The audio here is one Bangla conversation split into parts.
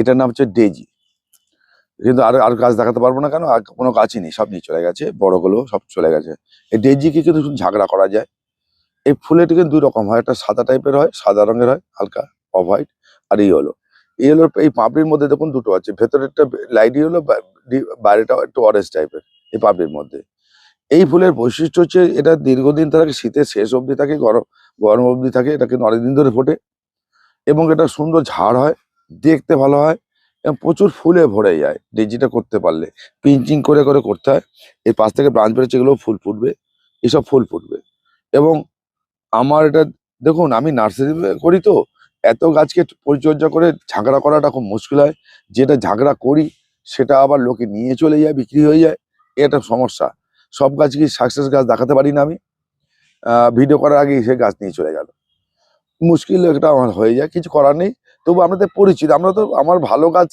এটার নাম হচ্ছে ডেজি। কিন্তু আর আর গাছ দেখাতে পারব না কেন? আর কোনো গাছই নেই, সব নিয়ে চলে গেছে বড়গুলো সব চলে গেছে। এই ডেজিকে কিন্তু ঝাগড়া করা যায়? এই ফুলেটি কিন্তু দুই রকম হয়, একটা সাদা টাইপের হয়, সাদা রঙের হয়, হালকা অফ হোয়াইট আর এই হলো এই হলো এই পাপড়ির মধ্যে দেখুন দুটো আছে, ভেতরেরটা লাইটই হলো বাইরেটা একটু অরেঞ্জ টাইপের, এই পাপড়ির মধ্যে। এই ফুলের বৈশিষ্ট্য হচ্ছে এটা দীর্ঘদিন থাকে, শীতের শেষ অবধি থাকে, গরম গরম অবধি থাকে, এটা কিন্তু অনেকদিন ধরে ফোটে এবং এটা সুন্দর ঝাড় হয়। দেখতে ভালো হয় এবং প্রচুর ফুলে ভরে যায় ডেজিটা করতে পারলে। পিঞ্চিং করে করে করতে হয়। এর পাশ থেকে ব্রাঞ্চ বেরোচ্ছে এগুলো ফুল ফুটবে, এসব ফুল ফুটবে। এবং আমার এটা, দেখুন আমি নার্সারি করি তো, এত গাছকে পরিচর্যা করে ঝাঁকড়া করাটা খুব মুশকিল হয়। যেটা ঝাঁকড়া করি, সেটা আবার লোকে নিয়ে চলে যায়, বিক্রি হয়ে যায়। এটা সমস্যা। সব গাছকে সাকসেস গাছ দেখাতে পারি না আমি? ভিডিও করার আগেই সে গাছ নিয়ে চলে গেল। মুশকিল একটা আমার হয়ে যায়, কিছু করার নেই। তবু আমরা তো পরিচিত, আমরা তো আমার ভালো গাছ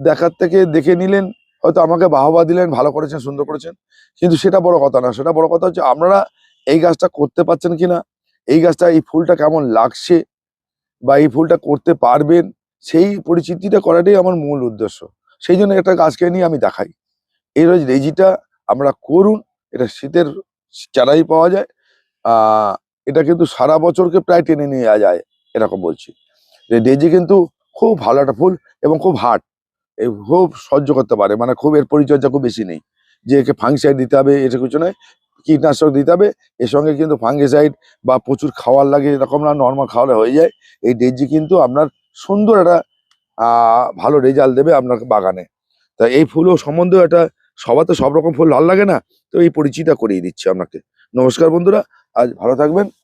দেখার থেকে দেখে নিলেন, হয়তো আমাকে বাহবা দিলেন, ভালো করেছেন, সুন্দর করেছেন, কিন্তু সেটা বড় কথা না। সেটা বড় কথা হচ্ছে আপনারা এই গাছটা করতে পারছেন কিনা, এই গাছটা এই ফুলটা কেমন লাগছে বা এই ফুলটা করতে পারবেন, সেই পরিচিতিটা করাটাই আমার মূল উদ্দেশ্য। সেই জন্য একটা গাছকে নিয়ে আমি দেখাই। এই রোজ রেজিটা আমরা করুন, এটা শীতের চারাই পাওয়া যায় এটা কিন্তু সারা বছরকে প্রায় টেনে নিয়ে যায়, এরকম বলছি। ডেজি কিন্তু খুব ভালো একটা ফুল এবং খুব হার্ড এই খুব সহ্য করতে পারে। মানে খুব এর পরিচর্যা খুব বেশি নেই। যে একে ফাঙ্গিসাইড দিতে হবে এটা কিছু নয়, কীটনাশক দিতে হবে, এর সঙ্গে কিন্তু ফাঙ্গিসাইড বা প্রচুর খাওয়ার লাগে এরকম না নর্মাল খাওয়ালে হয়ে যায়, এই ডেজি কিন্তু আপনার সুন্দর একটা ভালো রেজাল্ট দেবে আপনার বাগানে। তা এই ফুলও সম্বন্ধেও একটা, সবার তো সব রকম ফুল ভালো লাগে না, তো এই পরিচিতিটা করিয়ে দিচ্ছি আপনাকে। নমস্কার বন্ধুরা, আজ ভালো থাকবেন।